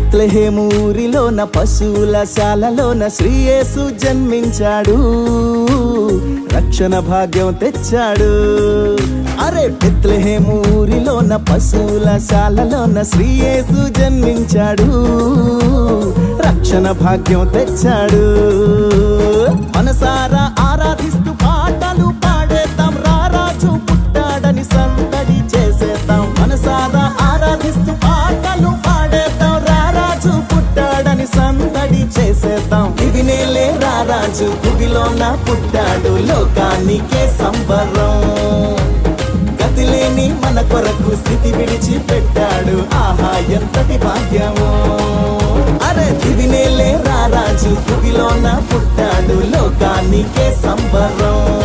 బెత్లెహేము ఊరిలోన పశువుల శాలలోన శ్రీయేసు జన్మించాడు. రక్షణ భాగ్యం తెచ్చాడు. అరే బెత్లెహేము ఊరిలోన పశువుల శాలలోన శ్రీయేసు జన్మించాడు. రక్షణ భాగ్యం తెచ్చాడు. మన పుట్టాడని సందడి చేసేద్దాం. ఇవి నేలే రారాజు కుడిలోన పుట్టాడు లోకానికే సంబరం. గతిలేని మన కొరకు స్థితి విడిచి పెట్టాడు ఆహా ఎంతటి భాగ్యము. అరే దివినేలే రారాజు కుడిలోన పుట్టాడు లోకానికే సంబరం.